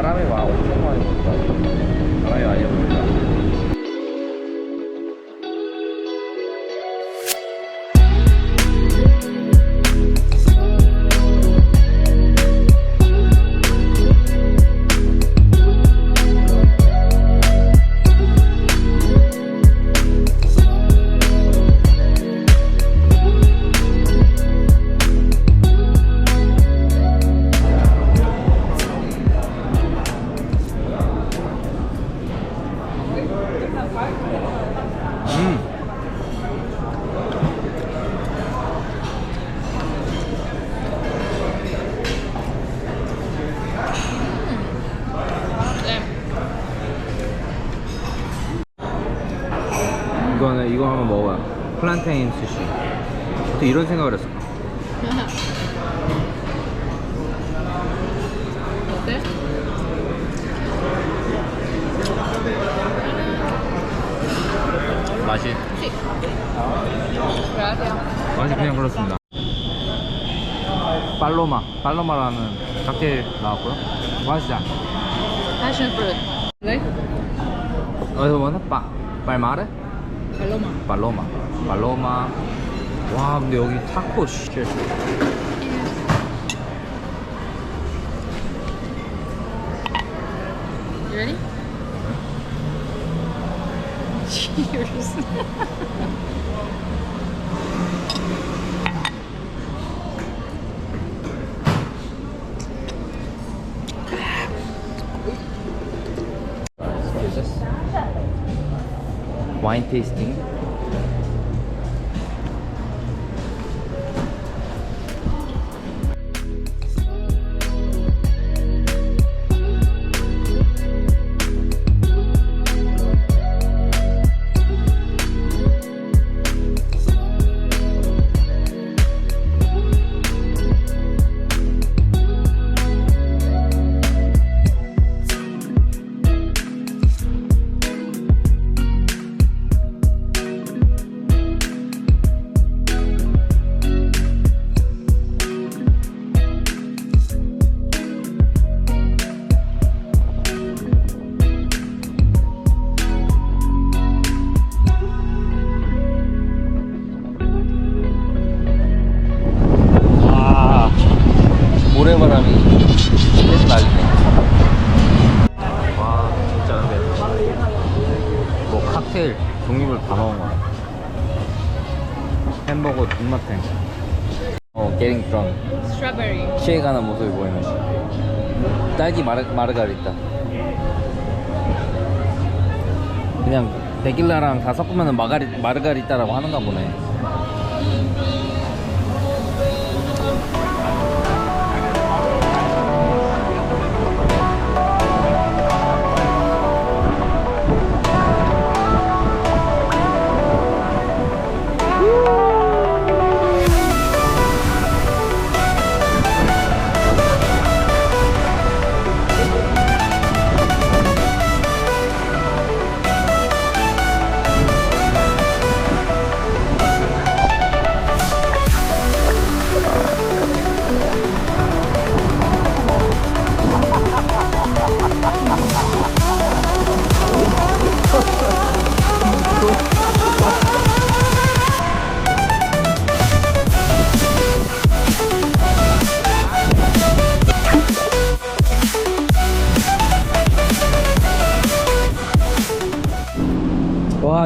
사람이 막 플란테인 스시. 또 이런 생각을 했어. 어때? 맛이 맛이 그냥 그렇습니다. 팔로마, 팔로마라는 칵테일 나왔고요. 맛이자. Passion fruit. 네? 어디서 뭐나? 빠, 빨마르? 발로마. 팔로마, 팔로마. 와, 근데 여기 타코 씨. You ready? Cheers. 와인 마르, 마르가리타. 그냥 데킬라랑 다 섞으면 마가리, 마르가리타라고 하는가 보네.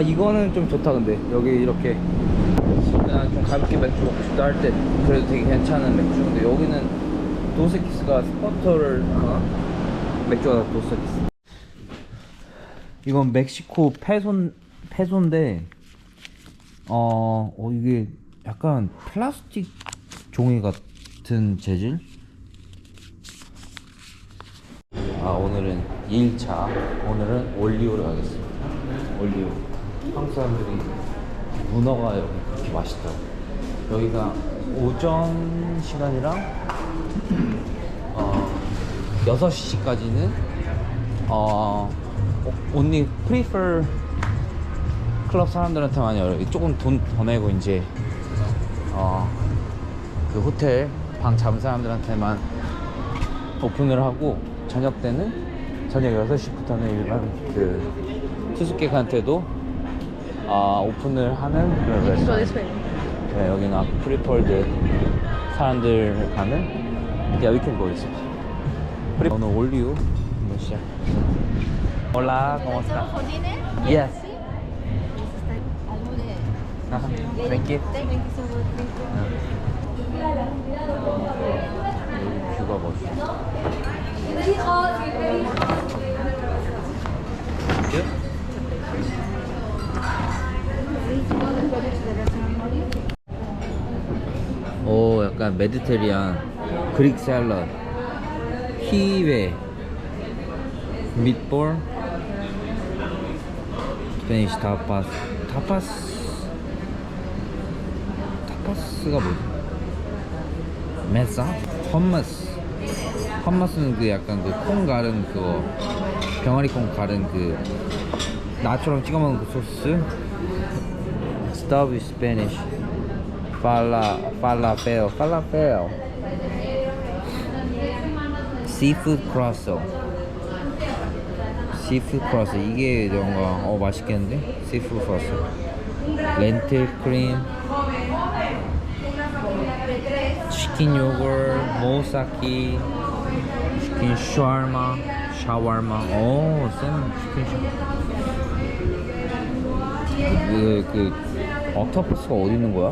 이거는 좀 좋다 근데. 여기 이렇게 그냥 좀 가볍게 맥주 먹고 싶다 할 때 그래도 되게 괜찮은 맥주. 근데 여기는 도스키스가 스포터를 하나? 맥주가 다 도스키스. 이건 멕시코 페손 페소인데 어, 어 이게 약간 플라스틱 종이 같은 재질? 아 오늘은 2일차. 오늘은 올리오를 가겠습니다. 올리오 한국 사람들이 문어가 여기 그렇게 맛있다고 여기가 오전 시간이랑 어 6시까지는 어 only prefer 클럽 사람들한테만 열어요 조금 돈 더 내고 이제 어 그 호텔 방 잡은 사람들한테만 오픈을 하고 저녁 때는 저녁 6시부터는 일반 그 투숙객한테도 아, 오픈을 하는 그런 레스토랑. 네, 여기는 아까 프리펄드 사람들 가는 go this way. 프리... 오늘 올리우 한번 시작. Hola, ¿cómo está? for dinner? Yes. Thank you. Thank you. 뷰가 멋있어. 오, 약간 메디테리안 그릭 샐러드, 히베, 밑볼, 스페니쉬 타파스, 타파스, 타파스가 뭐지? 메사? 험머스. 험머스는 그 약간 그 콩 가른 그거 병아리 콩 가른 그 나초랑 찍어 먹는 그 소스. Stuff is Spanish. Fala, falafel, falafel. Seafood croissant. Seafood croissant 이게 뭔가 어 맛있겠는데? Seafood croissant. 렌틸 크림. 치킨 요걸, 모사키, 치킨 샤워마, 샤워마. 오, 쌤 치킨 샤워마. 그, 그, 옥토퍼스가 어디 있는 거야?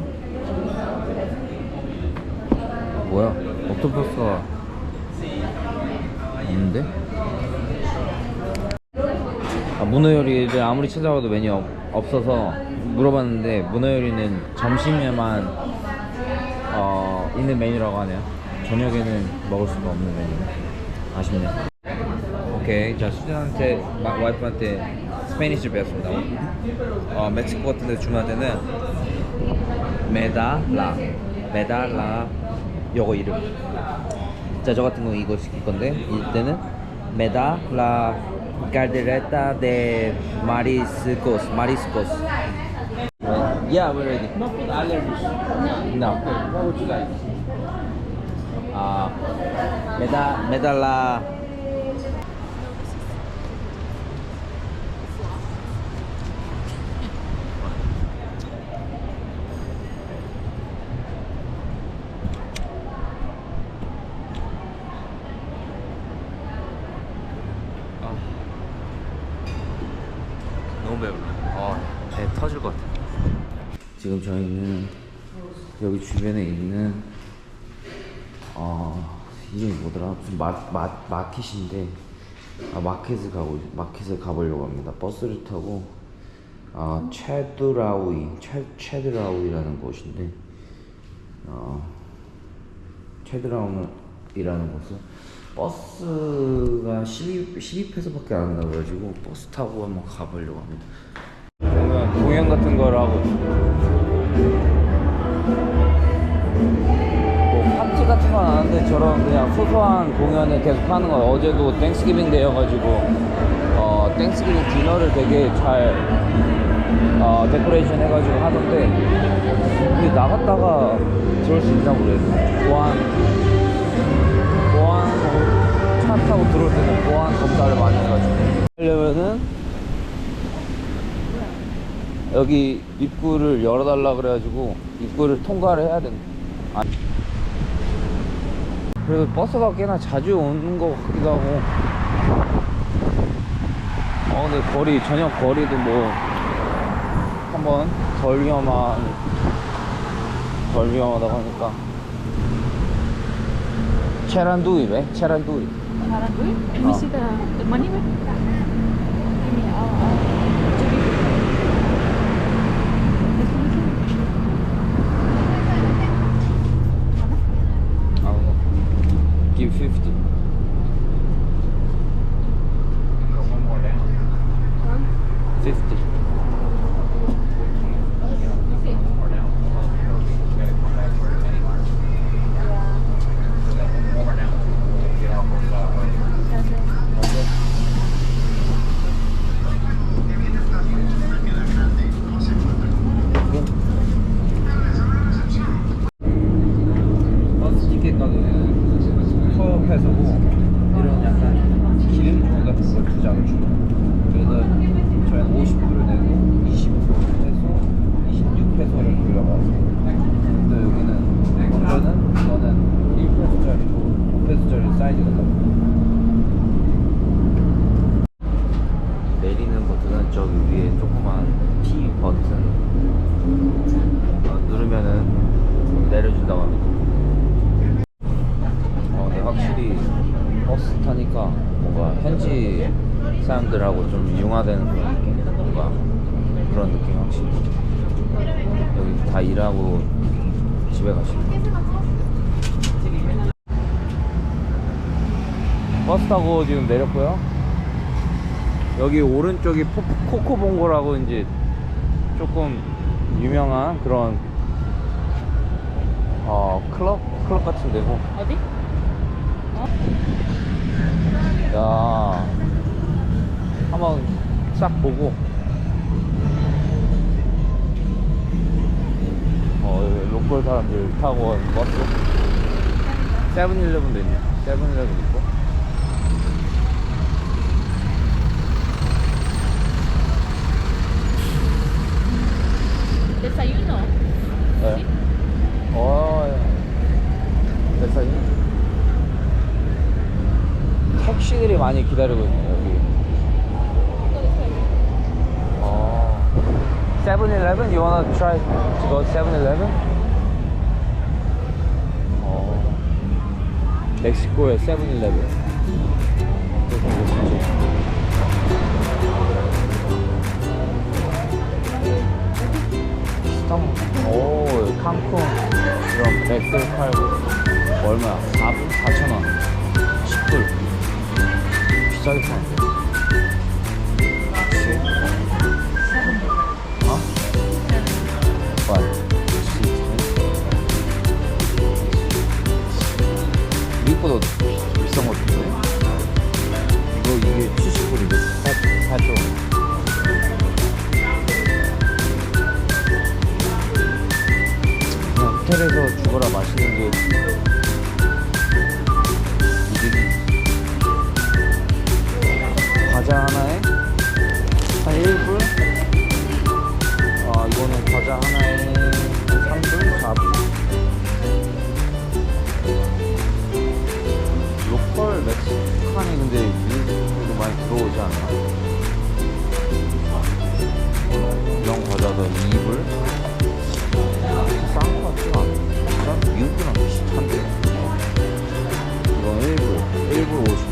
뭐야? 옥토퍼스가 없는데? 아, 문어 요리를 아무리 찾아봐도 메뉴 없, 없어서 물어봤는데 문어 요리는 점심에만 어, 있는 메뉴라고 하네요. 저녁에는 먹을 수가 없는 메뉴. 아쉽네. 오케이. 자, 수진한테, 마, 와이프한테 스페니쉬를 배웠습니다. 어, 멕시코 같은 데 주문할 때는 메달라. 메달라. 요거 이름. 자, 저 같은 거 이거 시킬 건데, 이때는 메달라 caldereta de mariscos. mariscos. Yeah, we're ready. No food allergies. No. What would you like? Uh, meda, medalla. 너무 배불러. 아, 배 터질 것 같아. 지금 저희는 여기 주변에 있는 어 이름이 뭐더라? 무슨 마, 마, 마켓인데 아, 마켓을 가고 마켓을 가보려고 합니다. 버스를 타고 아 체드라우이 체 체드라우이라는 곳인데 어 체드라우이라는 곳은 버스가 12, 12페소밖에 안 한다고 그래가지고 버스 타고 한번 가보려고 합니다. 공연 같은 걸 하고 하는데 저런 그냥 소소한 공연을 계속 하는 거예요. 어제도 땡스기빙 데여가지고 어 땡스기빙 디너를 되게 잘 어, 데코레이션 해가지고 하는데 근데 나갔다가 들을 수 있나 모르겠어요. 보안 보안 차 타고 들어올 때는 보안 검사를 많이 해가지고 하려면은 여기 입구를 열어달라 그래가지고 입구를 통과를 해야 된다. 아. 그래도 버스가 꽤나 자주 오는 것 같기도 하고. 어, 근데 거리, 저녁 거리도 뭐, 한번 덜 위험한, 덜 위험하다고 하니까. 체란두이 왜? 체란두이. Oh. see the, the 50. 일반화되는 그런 느낌 뭔가 그런 느낌 확실히. 여기 다 일하고 집에 가시는 버스 타고 지금 내렸고요. 여기 오른쪽이 코코봉고라고 이제 조금 유명한 그런 어 클럽? 클럽 같은 데고. 어디? 야. 한번 싹 보고. 어 로컬 사람들 타고 온 버스 세븐일레븐도 있네. 세븐일레븐 있고. desayuno. 네. 어, 예. 택시들이 많이 기다리고 있네요. 7-Eleven? You wanna try to go 7-Eleven? 어, 멕시코의 7-Eleven. 스톰, 오, 칸쿤. 그럼 백들 팔고, 얼마야? 4, 4,000원. 10불. 비싸게 파는데. 사람이 근데 이도 많이 들어오지 않나? 영 과자도 이불? 싼것 같지만 않아 미국이랑 아, 비슷한데? 이건 1불 1불 50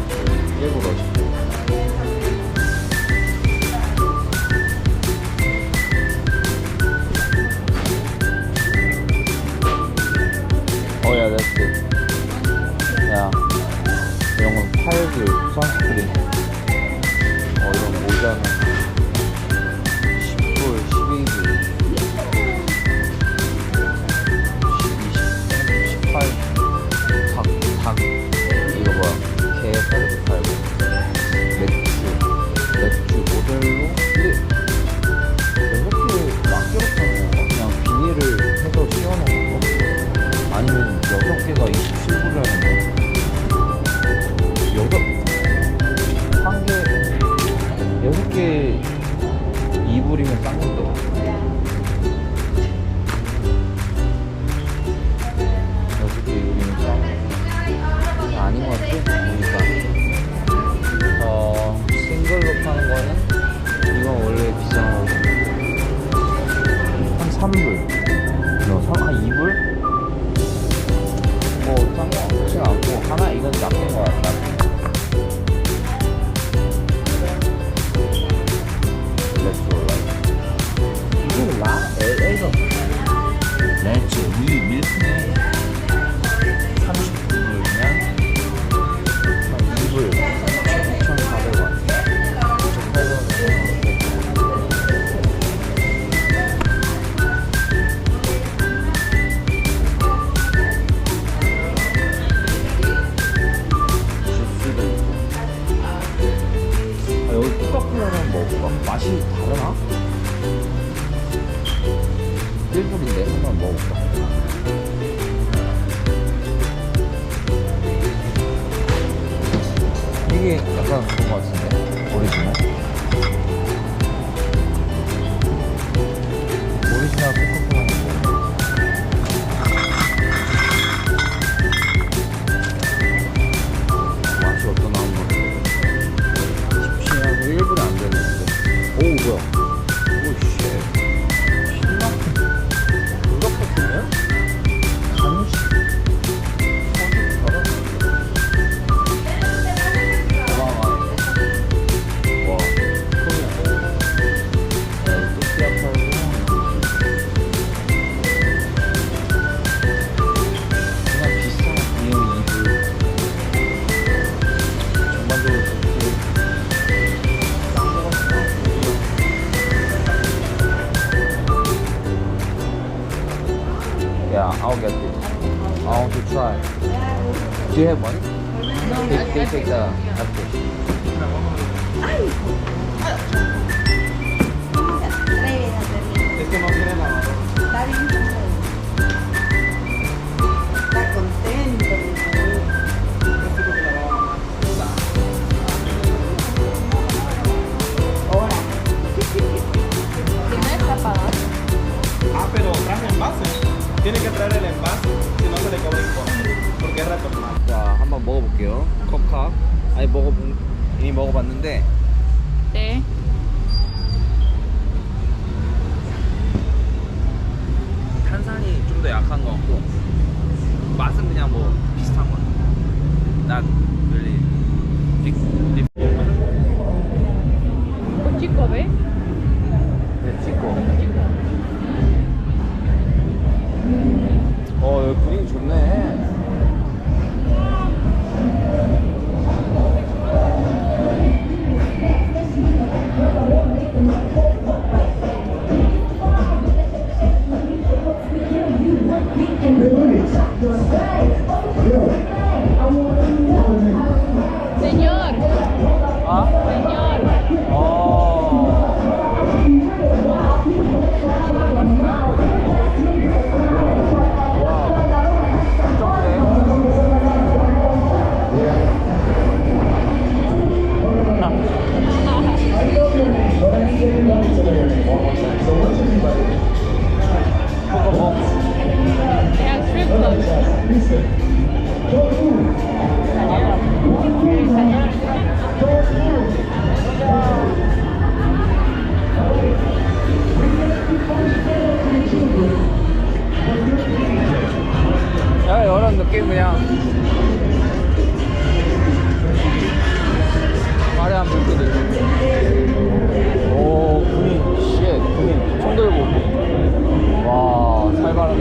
1분이 안 되는 I want to try. Do you have one? They, they take the apple. Es que no tiene. Está bien. Está contento. Ahora. Tiene Ah, pero traje envase. Tiene que traer el envase, 한번 먹어볼게요. 컵카. 아니 먹어 이미 먹어봤는데 야, 이런 느낌 그냥. 화려한 물들이 오 군인. 쉣 군인. 총 들고 와 살벌하네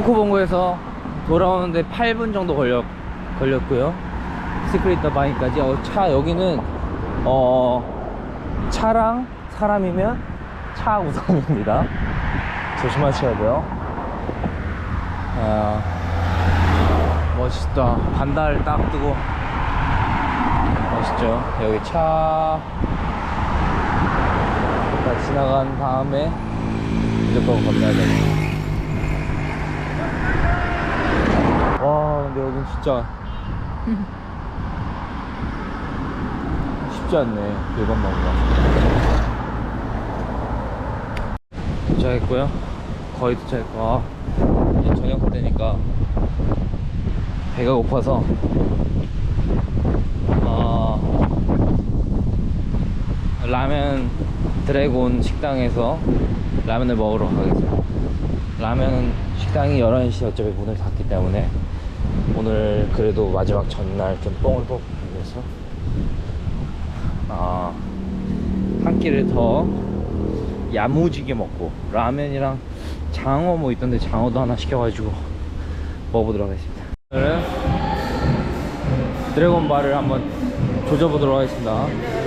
코코봉고에서 돌아오는데 8분 정도 걸렸, 걸렸고요. 시크릿 더 바이까지. 어, 차 여기는 어 차랑 사람이면 차 우선입니다. 조심하셔야 돼요. 아, 멋있다. 반달 딱 뜨고. 멋있죠? 여기 차가 지나간 다음에 무조건 건너야 되고 와 근데 여긴 진짜 쉽지 않네 길 건너기가 도착했고요. 거의 도착했고 아, 이제 저녁 때니까 배가 고파서. 아, 라면 드래곤 식당에서 라면을 먹으러 가겠습니다 라면 식당이 11시 어차피 문을 닫기 때문에 오늘 그래도 마지막 전날 좀 뽕을 뽑기 위해서 아, 한 끼를 더 야무지게 먹고 라면이랑 장어 뭐 있던데 장어도 하나 시켜가지고 먹어보도록 하겠습니다. 오늘은 드래곤바를 한번 조져보도록 하겠습니다